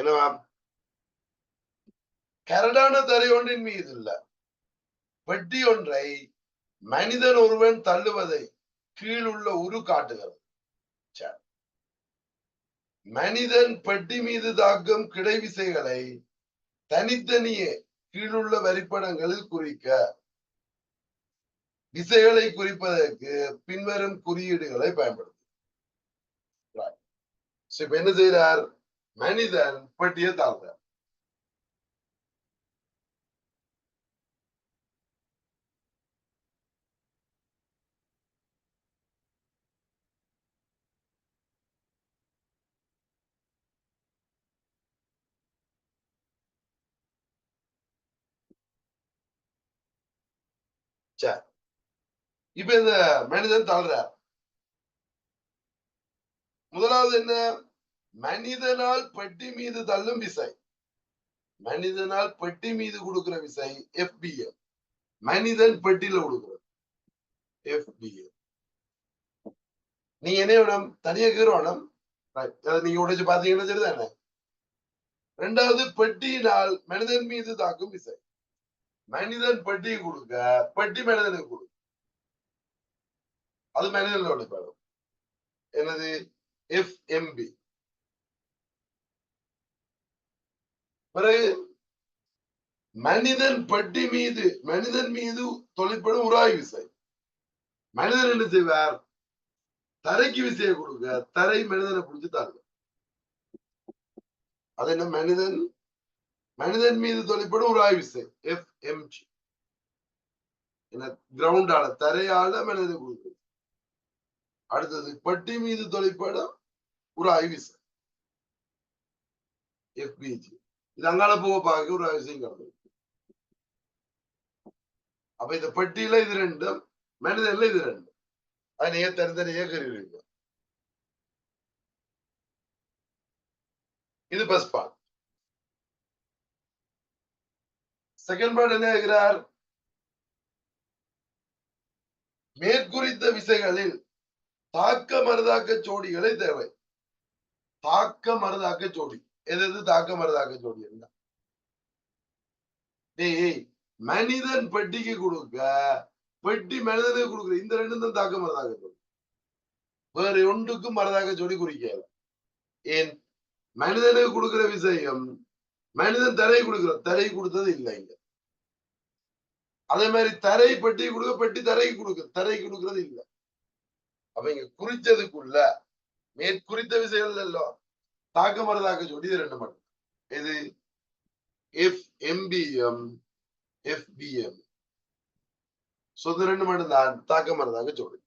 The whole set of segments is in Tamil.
என்னவா கரடான தரை ஒன்றின் மீது இல்ல. வெட்டி ஒன்றை மனிதன் ஒருவன் தள்ளுவதை கீழுள்ள உரு காட்டுகிறது. மனிதன் பெட்டி மீது தாக்கும் கிடை விசைகளை தனித்தனியே கீழுள்ள வரிப்படங்களில் குறிக்க விசைகளை குறிப்பதற்கு பின்வரும் குறியீடுகளை பயன்படுத்தும் இப்ப என்ன செய்யறார் மனிதன் பெட்டியை தாழ்றார் சரி இப்ப இந்த மனிதன் தாழ்றார் முதலாவது என்ன? மனிதனால் பெட்டி மீது தள்ளும் விசை. மனிதனால் பெட்டி மீது கொடுக்கிற விசை எஃபிஎம் மனிதன் பெட்டியில கொடுக்கிறது எஃபிஎம் நீ என்ன விடம் தனியா கீறணும் நீங்க உடைச்சு பாத்தீங்கன்னா சரிதானே ரெண்டாவது பெட்டியினால் மனிதன் மீது தாக்கும் விசை. மனிதன் பெட்டி கொடுக்க பெட்டி மனிதனுக்கு கொடுக்க அது மனிதனோட படம் என்னது? எஃப்எம்பி பிறகு மனிதன் பட்டி மீது மனிதன் மீது தொழிற்படும் உராய் விசை. மனிதன் என்ன செய்வார்? தரைக்கு விசையை கொடுக்க தரை மனிதனை பிடிச்சு அது என்ன? மனிதன் மனிதன் மீது தொழிற்படும் உராய் விசை எஃப் எம்ஜி என்ன? கிரவுண்டால தரையால மனிதனை கொடுக்குது அடுத்தது பட்டி மீது தொழிற்படும் ஒரு ஐவிசை எஃபிஜி இது அங்கால போக பார்க்க ஒரு விஷயம் கிடந்தது அப்ப இந்த பெட்டியில இது ரெண்டும் மனிதன்ல இது ரெண்டும். அதை நீங்க தனித்தனியே கருவீங்க. இது பஸ் பார்ட் செகண்ட் பார்ட் என்ன இருக்கிறார் மேற்குறித்த விசைகளில் தாக்க மருதாக்க ஜோடிகளை தேவை. தாக்க மருதாக்க ஜோடி எது எது தாக்கம் வருதாக்க ஜோடி டேய் மனிதன் பெட்டிக்கு கொடுக்க பெட்டி மனிதனுக்கு கொடுக்குற இந்த ரெண்டும் தான் தாக்கம் மருதாக்க சொல்லி. வேற ஒன்றுக்கும் மருதாக்க சொல்லி குறிக்கல ஏன் மனிதனுக்கு கொடுக்கிற விஷயம் மனிதன் தரை கொடுக்கிற தரை கொடுத்தது இல்லை இங்க. அதே மாதிரி தரை பெட்டி கொடுக்க பெட்டி தரைக்கு கொடுக்க தரை கொடுக்கறது இல்லை. அப்ப இங்க குறிச்சதுக்குள்ள மேற்குறித்த விஷயம் எல்லாம் தாக்க மரதாக்க சொல்லி ரெண்டு மட்டும் இது எஃப் எம்பிஎம் எஃபிஎம் ஸோ இது ரெண்டு மட்டும் தான் தாக்க மரதாக்க ஜோடி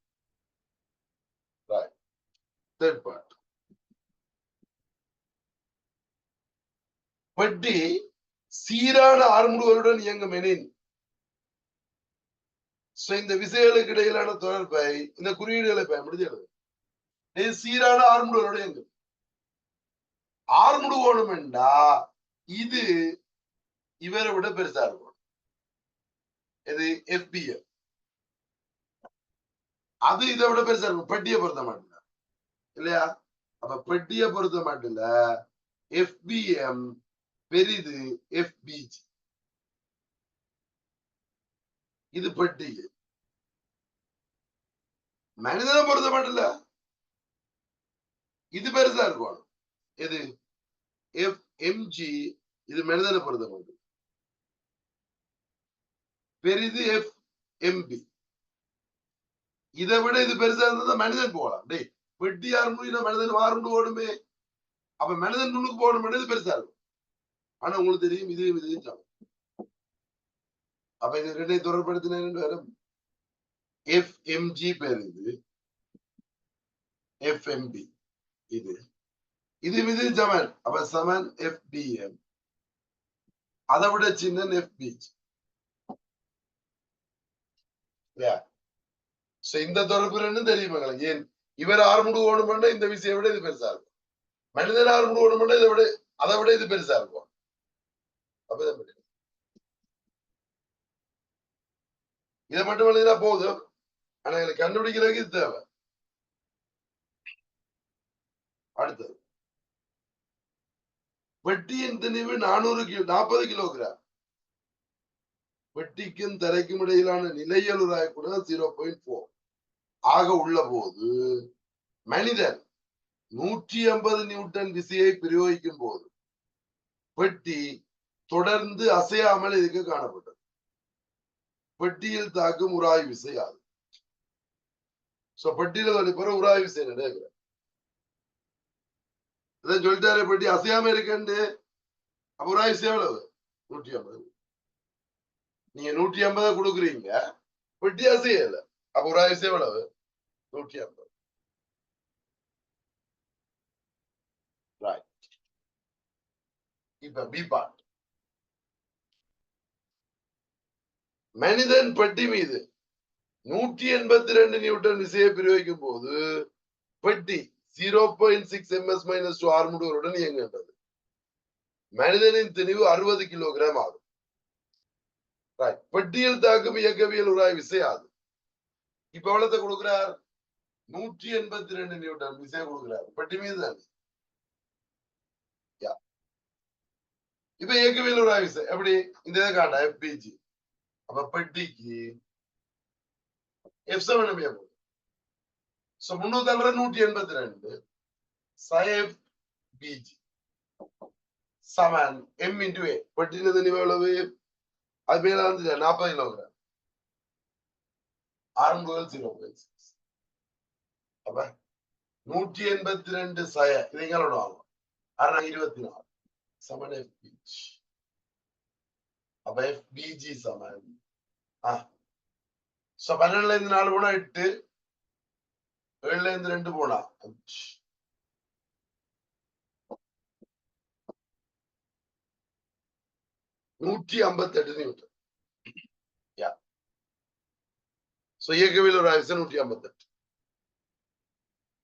தேர்ட் பார்ட் பெட்டி சீரான ஆர்முடுகளுடன் இயங்கும் எனின் சோ இந்த விசைகளுக்கு இடையிலான தொடர்பை இந்த குறியீடுகளை பயன்படுத்தி எழுது இது சீரான ஆர்முடுகளோட இயங்கும். ஆறுநூறு கோணம் என்றா இது இவரை விட பெருசா இருக்கும் இது எஃபிஎம் அது இதை விட பெருசா இருக்கும் பெட்டியை பொறுத்த மாட்டில. இல்லையா? அப்ப பெட்டியை பொறுத்த மாட்டில எஃபிஎம் பெரிது எஃபிஜி இது பெட்டி. மனிதனை பொறுத்த மாட்டில இல்ல இது பெருசா இருக்கும் எது? எஃப் எம்ஜி இது மனிதனை பொறுத்த மட்டும் பெரிது எஃப் எம்பி இதை விட இது பெருசா இருந்தா மனிதன் போகலாம். டேய் வெட்டியார் மனிதன் மாறுண்டு ஓடுமே. அப்ப மனிதன் முன்னுக்கு போகணும் இது பெருசா இருக்கும். ஆனா உங்களுக்கு தெரியும் இது இது சாப்பிடும் அப்ப இது ரெண்டையும் தொடர்படுத்தின வரும்? எஃப் எம்ஜி பேர் இது. எஃப் எம்பி இது. இது இது ஜமன். அப்ப சமன் எஃப் பிஎம் அதை விட சின்ன எஃப் பிச் இந்த தொடர்பு ரெண்டும் தெரியும் எங்களுக்கு ஏன்? இவர் ஆறுமுடு பண்ண இந்த விஷயம் விட இது பெருசா இருக்கும். மனிதன் ஆறுமுடு பண்ண இதை விட அதை விட இது பெருசா இருக்கும். அப்பதான் இதை மட்டும் எழுதினா போதும். ஆனா எங்களுக்கு கண்டுபிடிக்கிறதுக்கு இது தேவை. அடுத்தது. வெட்டியின் திணிவு நானூறு கிலோ நாற்பது கிலோகிராம். வெட்டிக்கும் தரைக்கும் இடையிலான நிலையல் கூட ஜீரோ பாயிண்ட் போர் ஆக உள்ள போது மனிதன் நூற்றி ஐம்பது நியூட்டன் விசையை பிரயோகிக்கும் போது பெட்டி தொடர்ந்து அசையாமல் இருக்க காணப்பட்டது. பெட்டியில் தாக்கும் உராய் விசை ஆகும் சோ பெட்டியில வலிப்புற உராய் விசை நடைபெற அதான் சொல்லிட்டாரு பெட்டி அசையாம இருக்கண்டு அப்போ உராய் எவ்வளவு? நூற்றி ஐம்பது. நீங்க நூற்றி ஐம்பதை கொடுக்குறீங்க. பெட்டி அசையல. அப்போ உராய் எவ்வளவு? நூற்றி ஐம்பது. இப்ப பி பார்ட் மனிதன் பெட்டி மீது நூற்றி எண்பத்தி ரெண்டு நியூட்டன் விசையை பிரயோகிக்கும் போது பெட்டி zero point six m s minus two ஆர்முடுகளுடன் இயங்குகின்றது. மனிதனின் திணிவு அறுபது கிலோகிராம் ஆகும். Right. பெட்டியில் தாக்கும் இயக்கவியல் உராய் விசை ஆகும் இப்ப எவ்வளத்தை கொடுக்கிறார்? நூற்றி எண்பத்தி ரெண்டு நியூட்டன் விசையை கொடுக்கிறார். பெட்டி மீது தானே. இப்ப இயக்கவியல் உராய் விசை. எப்படி? இந்த இதை காட்டா எஃபிஜி அப்ப பெட்டிக்கு எஃப் செவன் எம்ஏ போகுது சோ முன்னூத்தி நூற்றி எண்பத்தி ரெண்டு சயப் பிஜி சமன் எம் இன்டு ஏ பெட்டினது எவ்வளவு? அது மேல வந்து நாற்பது கிலோகிராம் ஆரம்புகள் ஜீரோ பாயிண்ட் சிக்ஸ் அப்ப நூற்றி எண்பத்தி ரெண்டு சய இது எங்களோட ஆகும்? அரை இருபத்தி நாலு. சமன் எஃப் பிஜி அப்ப எஃப் பிஜி சமன் ஆ. சோ பன்னெண்டுல இருந்து நாலு போனா எட்டு. ஏழுல இருந்து ரெண்டு போனா அஞ்சு நூற்றி ஐம்பத்தி எட்டு நியூட்டன் இயக்கவியல் ஒரு ஆயுசம் நூற்றி ஐம்பத்தி எட்டு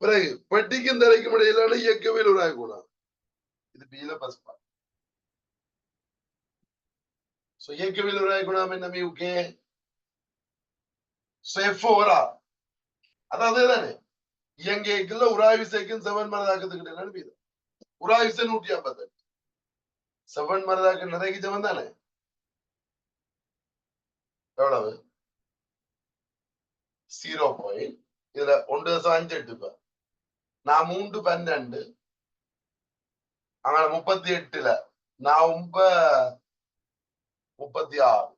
பிறகு பெட்டிக்கும் தலைக்கும் இடையிலான இயக்கவியல் ஒரு ஆய்குணம் இது பியில பஸ் பார்ட் சோ இயக்கவியல் ஒரு ஆய்குணம் என்ன மியூகே சோ எஃப் அதே தானே அதாவது தானே செவன் மரதாக்கத்துக்கிட்ட நடுப்பீது உராவிசை நூற்றி ஐம்பத்தி எட்டு செவன் மரதாக்கு நிறைய ஜமன் தானே எவ்வளவு? ஜீரோ பாயிண்ட் இதுல ஒன்று தசம் அஞ்சு எட்டு நான் மூன்று பன்னெண்டு அங்க முப்பத்தி எட்டுல. நான் ரொம்ப முப்பத்தி ஆறு.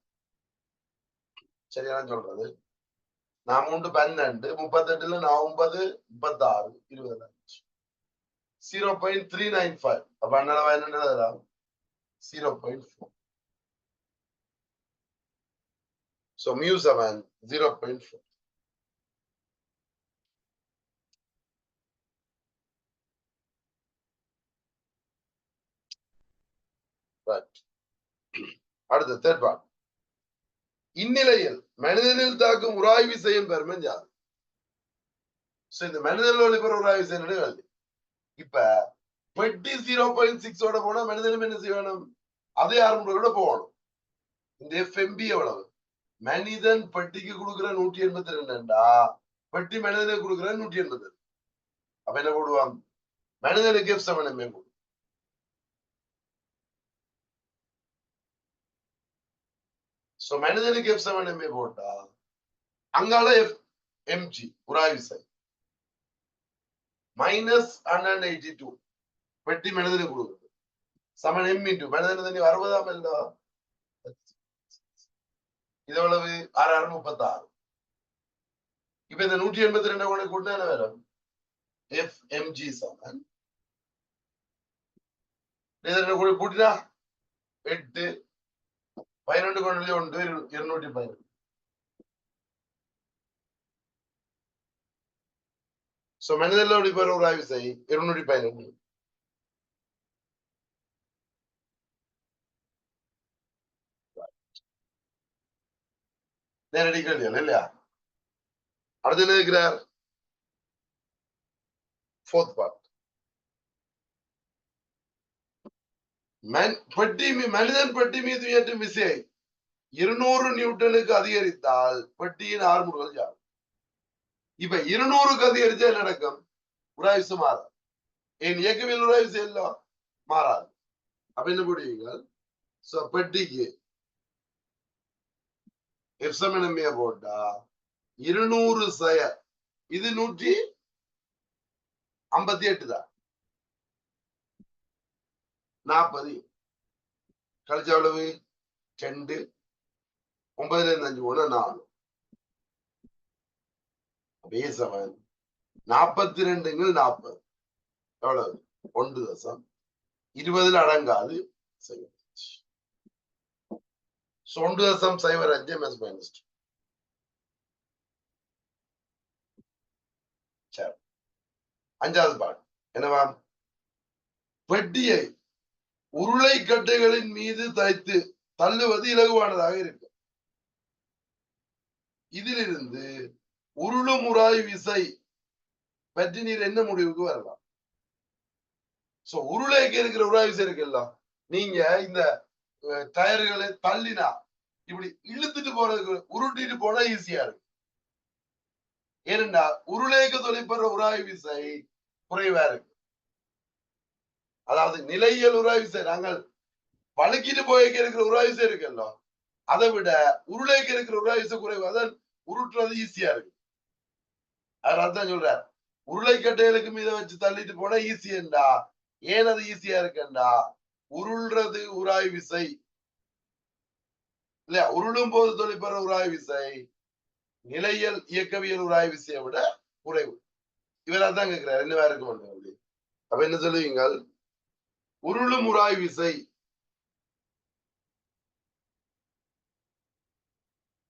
சரியா சொல்றது? நான் மூன்று பன்னெண்டு முப்பத்தெட்டுல நான் ஒன்பது முப்பத்தி ஆறு இருபது அஞ்சு zero point three nine five அப்ப அண்ணளவா என்ன zero point four so mu seven zero point four அடுத்த தேர்ட் பார்ட் இந்நிலையில் மனிதனில் தாக்கும் உராய்வு செய்யும் பெருமன் யார்? சோ இந்த மனிதனில் ஒளிபெற உராய்வு செய்யணும் இப்ப பெட்டி ஜீரோ பாயிண்ட் சிக்ஸோட போனா மனிதனும் என்ன செய்யணும்? அதே கூட போகணும். இந்த எஃப்எம்பி எவ்வளவு? மனிதன் பெட்டிக்கு கொடுக்குற நூற்றி எண்பத்தி ரெண்டுண்டா பெட்டி மனிதனுக்கு கொடுக்குற நூற்றி எண்பத்தி ரெண்டு. அப்ப என்ன போடுவான்? மனிதனுக்கு எஃப் செவன் எம்ஏ போடும். சோ மனிதனுக்கு எஃப் செவன் எம்ஏ போட்டா அங்கால எஃப் எம்ஜி உராவிசை மைனஸ் ஹண்ட்ரட் எயிட்டி டூ பெட்டி மனிதனுக்கு கொடுக்குறது. சமன் எம் இன்டு மனிதன் தண்ணி அறுபதாம் இல்ல இது எவ்வளவு? ஆறு ஆறு முப்பத்தி ஆறு இப்ப இந்த நூற்றி எண்பத்தி ரெண்டு உனக்கு கொண்டு என்ன வரும்? எஃப் எம்ஜி சமன் கூட கூட்டினா எட்டு പതിനൊണ്ട് കൊണ്ടില് ഉണ്ട് ഇരുന്നൂറ്റി പതിനൊന്ന് സോ മനിതെല്ലാം ഇപ്പൊ ഒരു ആവശ്യമായി ഇരുന്നൂറ്റി പതിനൊന്ന് நேரடி கேள்வி இல்லையா அடுத்து என்ன இருக்கிறார் ஃபோர்த் பார்ட் பெட்டி மனிதன் பெட்டி மீது ஏற்றும் விசை இருநூறு நியூட்டனுக்கு அதிகரித்தால் பெட்டியின் ஆர்முடுகள் யார்? இப்ப இருநூறுக்கு அதிகரிச்சா நடக்கும்? உராய்சு மாறாது என் இயக்கவியல் உராய்சு எல்லாம் மாறாது. அப்ப என்ன போடுவீங்க சோ பெட்டிக்கு எப்சமினமிய போட்டா? இருநூறு சய இது நூற்றி ஐம்பத்தி எட்டு தான். நாற்பது கழிச்ச எவ்வளவு? ரெண்டு. ஒன்பதுல இருந்து அஞ்சு ஒண்ணு நாலு. அப்படியே செவன். நாற்பத்தி ரெண்டுங்கள் நாற்பது எவ்வளவு? ஒன்று தசம். இருபதுல அடங்காது. அஞ்சு. ஒன்று தசம் சைபர் அஞ்சு மெஸ் மைனஸ் சரி. அஞ்சாவது பாட் என்னவா? வெட்டியை உருளை கட்டைகளின் மீது தைத்து தள்ளுவது இலகுவானதாக இருக்கு இதிலிருந்து உருளும் உராய் விசை பற்றி நீர் என்ன முடிவுக்கு வரலாம்? சோ உருளைக்கு இருக்கிற உராய் விசை இருக்குல்ல நீங்க இந்த டயர்களை தள்ளினா இப்படி இழுத்துட்டு போறதுக்கு உருட்டிட்டு போனா ஈஸியா இருக்கு ஏனென்றா உருளைக்கு தொலைப்படுற உராய் விசை குறைவா இருக்கு அதாவது நிலையியல் உராய்வு விசை நாங்கள் வழுக்கிட்டு போய்க்கு இருக்கிற உராய்வு இருக்குல்ல அதை விட உருளைக்கு இருக்கிற உராய்வு குறைவு. அதான் உருட்டுறது ஈஸியா இருக்கு. அவர் அதான் சொல்றார். உருளைக்கட்டைகளுக்கு மீத வச்சு தள்ளிட்டு போனா ஈஸியண்டா ஏன் அது ஈஸியா இருக்குண்டா உருள்றது உராய் விசை இல்லையா? உருளும் போது தொழிற்பெற உராய் விசை நிலையல் இயக்கவியல் உராய் விசையை விட குறைவு. இவர் அதான் கேட்கிறார் என்னவா வேற இருக்க மாட்டேங்க அப்ப என்ன சொல்லுவீங்க உருளும் உராய் விசை.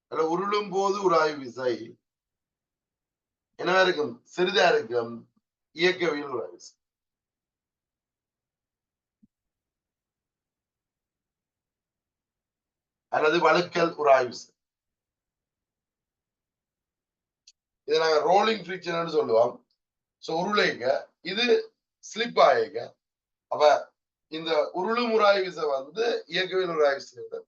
அல்ல உருளும் போது உராய் விசை. என்னவா இருக்கும்? சிறிதா இருக்கும். இயக்கவியல் உராய் விசை. அல்லது வழுக்கல் உராய் விசை. இதை நாங்க ரோலிங் ஃபிரிக்ஷன் சொல்லுவோம். சோ உருளைங்க இது ஸ்லிப் ஆயிங்க அப்ப இந்த உருளும் விசை வந்து இயக்கவியல் உராய்வு விசை